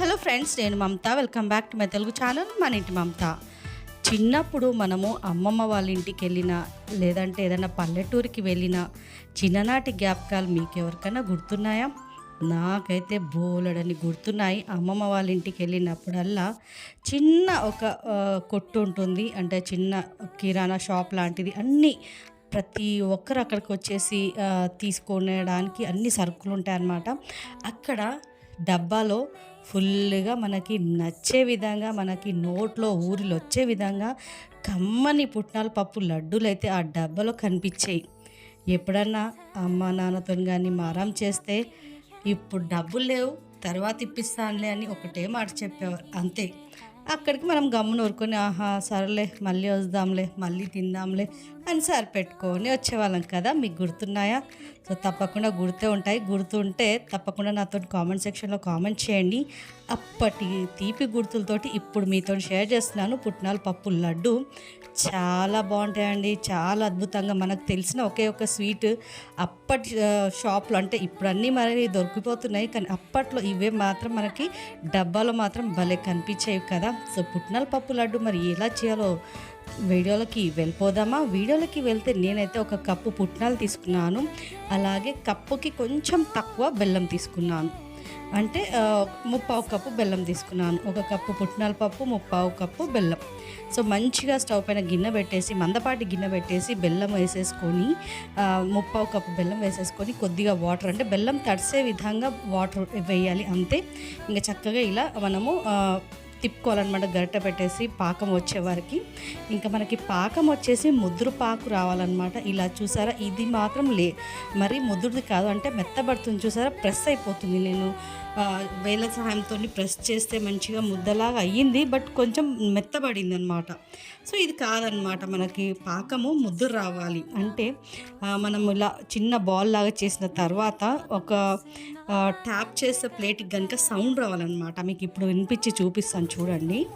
Hello friends నేను Mamata. Welcome back to my Telugu channel మన ఇంటి మమత. చిన్నప్పుడు మనము అమ్మమ్మ వాళ్ళ ఇంటికి వెళ్ళినా లేదంటే ఏదైనా పల్లెటూరికి వెళ్ళినా చిన్ననాటి జ్ఞాపకాలు మీకు ఎవరికైనా గుర్తున్నాయా? నాకైతే బోలెడని గుర్తున్నాయి. అమ్మమ్మ వాళ్ళ ఇంటికి వెళ్ళినప్పుడల్లా చిన్న ఒక కొట్టు ఉంటుంది. అంటే చిన్న కిరాణా షాప్ లాంటిది. అన్నీ ప్రతి ఒక్కరు అక్కడికి వచ్చేసి ఆ, తీసుకొనేయడానికి అన్ని సరుకులు ఉంటాయి అన్నమాట అక్కడ డబ్బాలో ఫుల్గా మనకి నచ్చే విధంగా మనకి నోట్లో ఊరిలో వచ్చే విధంగా కమ్మని పుట్నాల పప్పు లడ్డూలు అయితే ఆ డబ్బాలో కనిపించాయి. ఎప్పుడన్నా అమ్మ నాన్నతో కానీ మారం చేస్తే ఇప్పుడు డబ్బులు లేవు తర్వాత ఇప్పిస్తానులే అని ఒకటే మాట చెప్పేవారు. అంతే. అక్కడికి మనం గమ్మున ఊరుకొని ఆహా సరేలే మళ్ళీ వద్దాంలే మళ్ళీ తిందాంలే అని పెట్టుకొని వచ్చేవాళ్ళం కదా మీకు గుర్తున్నాయా? సో తప్పకుండా గుర్తే ఉంటాయి. గుర్తుంటే తప్పకుండా నాతో కామెంట్ సెక్షన్లో కామెంట్ చేయండి. అప్పటి తీపి గుర్తులతోటి ఇప్పుడు మీతో షేర్ చేస్తున్నాను. పుట్నాల పప్పు లడ్డు చాలా బాగుంటాయండి. చాలా అద్భుతంగా మనకు తెలిసిన ఒకే ఒక స్వీట్. అప్పటి షాప్లో అంటే ఇప్పుడు అన్నీ మరి దొరికిపోతున్నాయి. కానీ అప్పట్లో ఇవే మాత్రం మనకి డబ్బాలో మాత్రం భలే కనిపించేవి కదా. సో పుట్నాల పప్పు లడ్డు మరి ఎలా చేయాలో వీడియోలకి వెళ్ళిపోదామా? వీడియోలకి వెళ్తే నేనైతే ఒక కప్పు పుట్నాలు తీసుకున్నాను. అలాగే కప్పుకి కొంచెం తక్కువ బెల్లం తీసుకున్నాను. అంటే ముప్పావు కప్పు బెల్లం తీసుకున్నాను. ఒక కప్పు పుట్నాల పప్పు ముప్పావు కప్పు బెల్లం. సో మంచిగా స్టవ్ పైన గిన్నె పెట్టేసి మందపాటి గిన్నె పెట్టేసి బెల్లం వేసేసుకొని ముప్పావు కప్పు బెల్లం వేసేసుకొని కొద్దిగా వాటర్ అంటే బెల్లం తడిసే విధంగా వాటర్ వేయాలి అంతే. ఇంకా చక్కగా ఇలా మనము తిప్పుకోవాలన్నమాట గరిట పెట్టేసి పాకం వచ్చే వరకు. ఇంకా మనకి పాకం వచ్చేసి ముద్దురు పాకు రావాలన్నమాట. ఇలా చూసారా? ఇది మాత్రం లే మరి ముద్రుది కాదు. అంటే మెత్తబడుతుంది చూసారా? ప్రెస్ అయిపోతుంది. నేను వేల సహాయంతో ప్రెస్ చేస్తే మంచిగా ముద్దలాగా అయ్యింది. బట్ కొంచెం మెత్తబడింది అనమాట సో ఇది కాదనమాట మనకి పాకము ముద్దు రావాలి. అంటే మనం ఇలా చిన్న బాల్ లాగా చేసిన తర్వాత ఒక ట్యాప్ చేసే ప్లేట్కి కనుక సౌండ్ రావాలన్నమాట. మీకు ఇప్పుడు వినిపించి చూపిస్తాను చూడండి.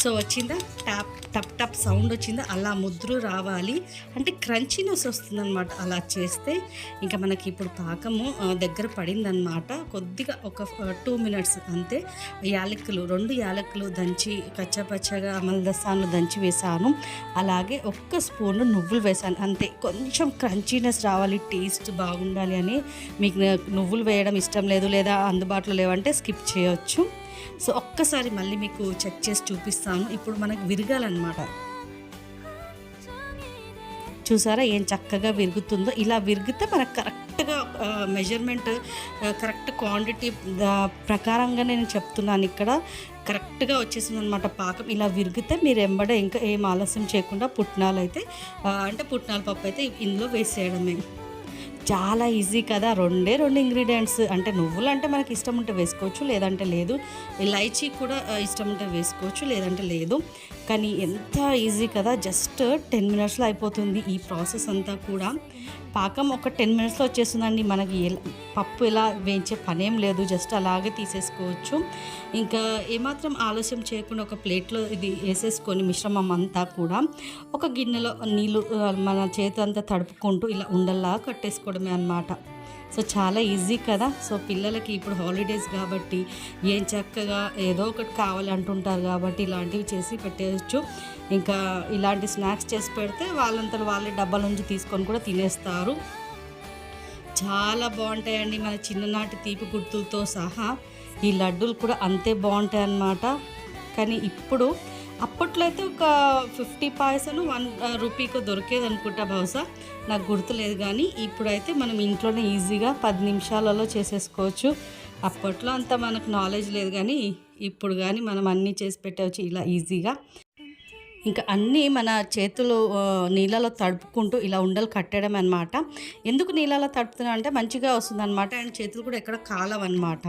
సో వచ్చిందా? ట్యాప్ టప్ టప్ సౌండ్ వచ్చిందా? అలా ముద్రు రావాలి. అంటే క్రంచీనెస్ వస్తుందన్నమాట అలా చేస్తే. ఇంకా మనకి ఇప్పుడు పాకము దగ్గర పడిందనమాట కొద్దిగా ఒక టూ మినిట్స్ అంతే. యాలకులు రెండు యాలకులు దంచి కచ్చపచ్చగా అమలదస్తాను దంచి వేసాను. అలాగే ఒక్క స్పూన్ నువ్వులు వేసాను. అంతే. కొంచెం క్రంచీనెస్ రావాలి టేస్ట్ బాగుండాలి అని. మీకు నువ్వులు వేయడం ఇష్టం లేదు లేదా అందుబాటులో లేవంటే స్కిప్ చేయొచ్చు. సో ఒక్కసారి మళ్ళీ మీకు చెక్ చేసి చూపిస్తాను. ఇప్పుడు మనకు విరగాలన్నమాట. చూసారా ఏం చక్కగా విరుగుతుందో? ఇలా విరిగితే మనకు కరెక్ట్గా మెజర్మెంట్ కరెక్ట్ క్వాంటిటీ ప్రకారంగా నేను చెప్తున్నాను ఇక్కడ. కరెక్ట్గా వచ్చేసింది అనమాట పాకం. ఇలా విరిగితే మీరు ఎంబడే ఇంకా ఏం ఆలస్యం చేయకుండా పుట్నాలు అయితే అంటే పుట్నాల పప్పు అయితే ఇందులో వేసేయడమే. చాలా ఈజీ కదా. రెండే రెండు ఇంగ్రీడియంట్స్. అంటే నువ్వులు అంటే మనకి ఇష్టం ఉంటే వేసుకోవచ్చు లేదంటే లేదు. ఇలైచీ కూడా ఇష్టం ఉంటే వేసుకోవచ్చు లేదంటే లేదు. కానీ ఎంత ఈజీ కదా. జస్ట్ టెన్ మినిట్స్లో అయిపోతుంది ఈ ప్రాసెస్ అంతా కూడా. పాకం ఒక టెన్ మినిట్స్లో వచ్చేస్తుందండి. మనకి ఎలా- పప్పు ఎలా వేయించే పనేం లేదు. జస్ట్ అలాగే తీసేసుకోవచ్చు. ఇంకా ఏమాత్రం ఆలస్యం చేయకుండా ఒక ప్లేట్లో ఇది వేసేసుకొని మిశ్రమం అంతా కూడా ఒక గిన్నెలో నీళ్ళు మన చేతి అంతా తడుపుకుంటూ ఇలా ఉండల్లా కట్టేసుకోవడమే అన్నమాట. సో చాలా ఈజీ కదా. సో పిల్లలకి ఇప్పుడు హాలిడేస్ కాబట్టి ఏం చక్కగా ఏదో ఒకటి కావాలంటుంటారు కాబట్టి ఇలాంటివి చేసి పెట్టేయచ్చు. ఇంకా ఇలాంటి స్నాక్స్ చేసి పెడితే వాళ్ళంతా వాళ్ళే డబ్బాల నుంచి తీసుకొని కూడా తినేస్తారు. చాలా బాగుంటాయండి మన చిన్ననాటి తీపి గుర్తులతో సహా. ఈ లడ్డూలు కూడా అంతే బాగుంటాయి అన్నమాట కానీ ఇప్పుడు అప్పట్లో అయితే ఒక ఫిఫ్టీ పాయసలు వన్ రూపీకి దొరికేది అనుకుంటా బహుశా. నాకు గుర్తులేదు కానీ ఇప్పుడైతే మనం ఇంట్లోనే ఈజీగా పది నిమిషాలలో చేసేసుకోవచ్చు. అప్పట్లో అంత మనకు నాలెడ్జ్ లేదు కానీ ఇప్పుడు కానీ మనం అన్నీ చేసి పెట్టవచ్చు ఇలా ఈజీగా. ఇంకా అన్నీ మన చేతులు నీళ్ళలో తడుపుకుంటూ ఇలా ఉండలు కట్టడం అనమాట ఎందుకు నీళ్ళలో తడుపుతున్నా అంటే మంచిగా వస్తుంది అనమాట అండ్ చేతులు కూడా ఎక్కడ కాలవన్నమాట.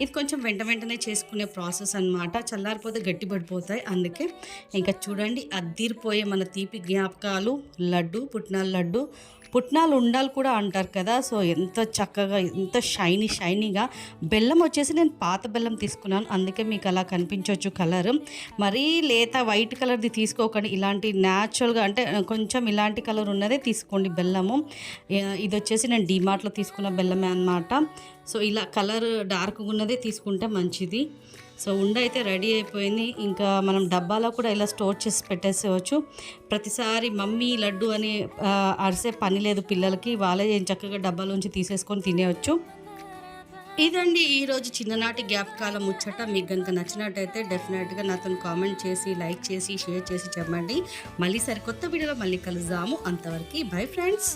ఇది కొంచెం వెంట వెంటనే చేసుకునే ప్రాసెస్ అనమాట చల్లారిపోతే గట్టి పడిపోతాయి అందుకే ఇంకా చూడండి అద్దీరిపోయే మన తీపి జ్ఞాపకాలు లడ్డు పుట్టినాల లడ్డు పుట్నాలు ఉండాలి కూడా అంటారు కదా. సో ఎంత చక్కగా ఎంత షైనీ షైనీగా. బెల్లం వచ్చేసి నేను పాత బెల్లం తీసుకున్నాను. అందుకే మీకు అలా కనిపించవచ్చు కలర్. మరీ లేత వైట్ కలర్ది తీసుకోకండి. ఇలాంటి న్యాచురల్గా అంటే కొంచెం ఇలాంటి కలర్ ఉన్నదే తీసుకోండి బెల్లము. ఇది వచ్చేసి నేను డిమార్ట్లో తీసుకున్న బెల్లమే అన్నమాట. సో ఇలా కలర్ డార్క్గా ఉన్నదే తీసుకుంటే మంచిది. సో ఉండ అయితే రెడీ అయిపోయింది. ఇంకా మనం డబ్బాలో కూడా ఇలా స్టోర్ చేసి పెట్టేసేవచ్చు ప్రతిసారి మమ్మీ లడ్డు అని అరిసే పని లేదు పిల్లలకి. వాళ్ళే చక్కగా డబ్బాలోంచి తీసేసుకొని తినేయచ్చు. ఇదండి ఈరోజు చిన్ననాటి జ్ఞాపకాల ముచ్చట. మీకు కనుక నచ్చినట్టయితే డెఫినెట్గా నాతో కామెంట్ చేసి లైక్ చేసి షేర్ చేసి చెప్పండి. మళ్ళీ సరికొత్త వీడియోలో మళ్ళీ కలుద్దాము. అంతవరకు బై ఫ్రెండ్స్.